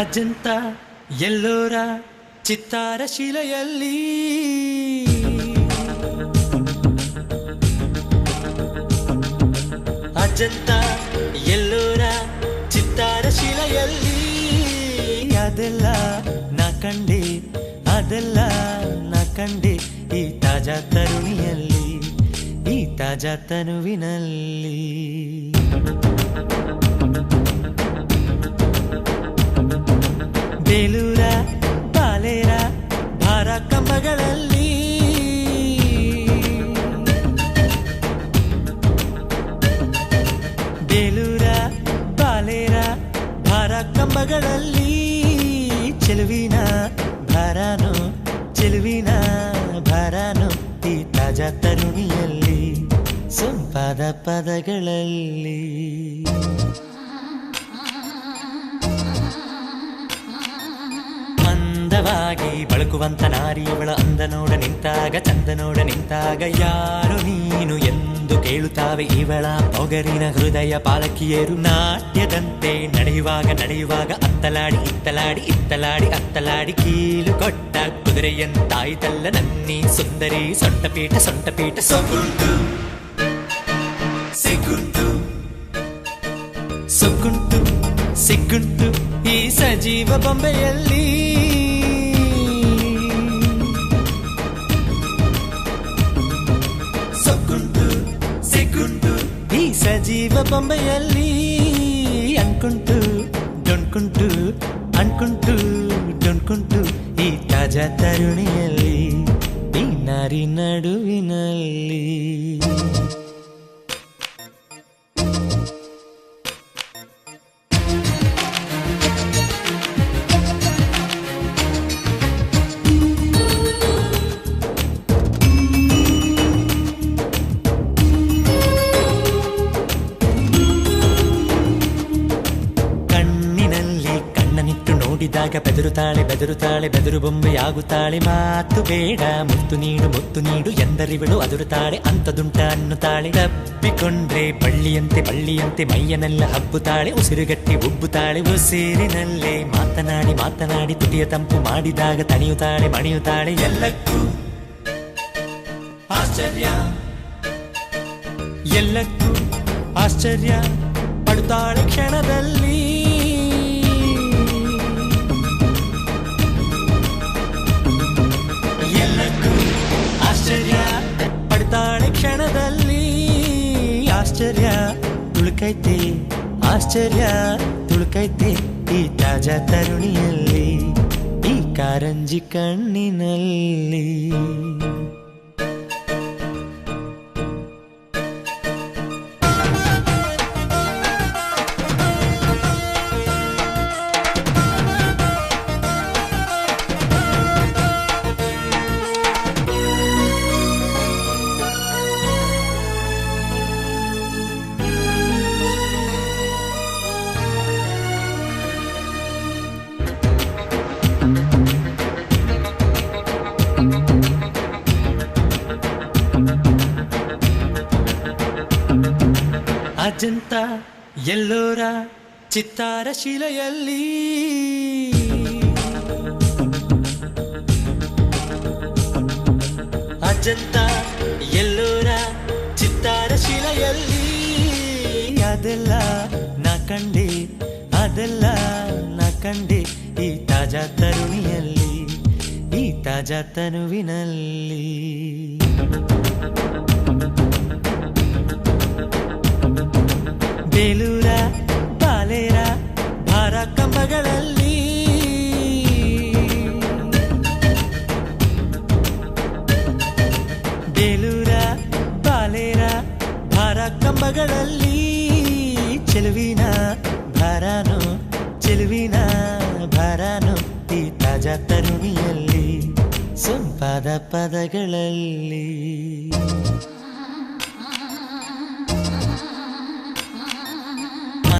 ಅಜಂತ ಎಲ್ಲೋರ ಚಿತ್ತಾರ ಶಿಲೆಯಲ್ಲಿ. ಅಜಂತ ಎಲ್ಲೋರ ಚಿತ್ತಾರ ಶಿಲೆಯಲ್ಲಿ. ಅದೆಲ್ಲ ನಾ ಕಂಡೆ, ಅದೆಲ್ಲ ನಾ ಕಂಡೆ ಈ ತಾಜಾ ತರುಣಿಯಲ್ಲಿ, ಈ ತಾಜಾ ತನುವಿನಲ್ಲಿ. ಬೇಲೂರ ಬಾಲೇರ ಭಾರ ಕಂಬಗಳಲ್ಲಿ ಬೇಲೂರ ಬಾಲೇರ ಭಾರ ಕಂಬಗಳಲ್ಲಿ ಚೆಲುವಿನ ಭಾರಾನು ಚೆಲುವಿನ ಭಾರಾನು ಈ ತಾಜಾ ತರುಣಿಯಲ್ಲಿ ಸೊಂಪಾದ ಪದಗಳಲ್ಲಿ ಮಂದವಾಗಿ ಬಳಕುವಂತ ನಾರಿಯವಳ ಅಂದ ನೋಡ ನಿಂತಾಗ ಚಂದ ನೋಡ ನಿಂತಾಗ, ಯಾರು ನೀನು ಎಂದು ಕೇಳುತ್ತಾವೆ ಇವಳ ಪೊಗರಿನ ಹೃದಯ ಪಾಲಕಿಯರು. ನಾಟ್ಯದಂತೆ ನಡೆಯುವಾಗ ನಡೆಯುವಾಗ ಅತ್ತಲಾಡಿ ಇತ್ತಲಾಡಿ ಇತ್ತಲಾಡಿ ಅತ್ತಲಾಡಿ ಕೀಲು ಕೊಟ್ಟ ಕುದುರೆಯಂತಾಯ್ತಲ್ಲ ನನ್ನಿ ಸುಂದರಿ ಸೊಂಟಪೀಠ ಸೊಂಟಪೀಠ ಸೊಗುಂಟು ಸಿಗುಂಟು ಸೊಗುಂಟು ಸಿಗುಂಟು ಈ ಸಜೀವ ಬೊಂಬೆಯಲ್ಲಿ ಸಜೀವ ಬೊಂಬೆಯಲ್ಲಿ ಅನ್ಕುಂಟು ಡೊಣ್ಕುಂಟು ಅನ್ಕುಂಟು ಡೊಣ್ಕುಂಟು ಈ ತಾಜಾ ತರುಣಿಯಲ್ಲಿ ಈ ನಾರಿ ನಡುವಿನಲ್ಲಿ ನೋಡಿದಾಗ ಬೆದರುತ್ತಾಳೆ ಬೆದರುತ್ತಾಳೆ ಬೆದರು ಬೊಂಬೆಯಾಗುತ್ತಾಳೆ ಮಾತು ಬೇಡ, ಮುತ್ತು ನೀಡು ಮುತ್ತು ನೀಡು ಎಂದರಿವಳು ಅದುರುತ್ತಾಳೆ ಅಂತದುಂಟ ಅನ್ನುತ್ತಾಳೆ ತಪ್ಪಿಕೊಂಡ್ರೆ ಬಳ್ಳಿಯಂತೆ ಬಳ್ಳಿಯಂತೆ ಮೈಯನೆಲ್ಲ ಹಬ್ಬುತ್ತಾಳೆ ಉಸಿರುಗಟ್ಟಿ ಉಬ್ಬುತ್ತಾಳೆ ಉಸಿರಿನಲ್ಲೇ ಮಾತನಾಡಿ ಮಾತನಾಡಿ ತುಟಿಯ ತಂಪು ಮಾಡಿದಾಗ ತಣಿಯುತ್ತಾಳೆ ಮಣಿಯುತ್ತಾಳೆ ಎಲ್ಲಕ್ಕೂ ಆಶ್ಚರ್ಯ. ಎಲ್ಲಕ್ಕೂ ಆಶ್ಚರ್ಯ. ಪಡುತ್ತಾಳೆ ಕ್ಷಣದಲ್ಲಿ. ಆಶ್ಚರ್ಯ ತುಳುಕೈತೆ ಆಶ್ಚರ್ಯ ತುಳುಕೈತೆ. ಈ ತಾಜಾ ತರುಣಿಯಲ್ಲಿ ಈ ಕಾರಂಜಿ ಕಣ್ಣಿನಲ್ಲಿ. ಅಜಂತ ಎಲ್ಲೋರ ಚಿತ್ತಾರ ಶಿಲೆಯಲ್ಲಿ ಅಜಂತ ಎಲ್ಲೋರ ಚಿತ್ತಾರ ಶಿಲೆಯಲ್ಲಿ ಅದೆಲ್ಲ ನಾ ಕಂಡೆ ಅದೆಲ್ಲ ನಾ ಕಂಡೆ ಈ ತಾಜಾ ತರುಣಿಯಲ್ಲಿ ಈ ತಾಜಾ ತನುವಿನಲ್ಲಿ ಬೇಲೂರ ಬಾಲೇರ ಭಾರ ಕಂಬಗಳಲ್ಲಿ ಬೇಲೂರ ಬಾಲೇರ ಭಾರ ಕಂಬಗಳಲ್ಲಿ ಚೆಲುವಿನ ಭಾರಾನು ಚೆಲುವಿನ ಭಾರಾನು ಈ ತಾಜಾ ತರುಣಿಯಲ್ಲಿ ಸೊಂಪಾದ ಪದಗಳಲ್ಲಿ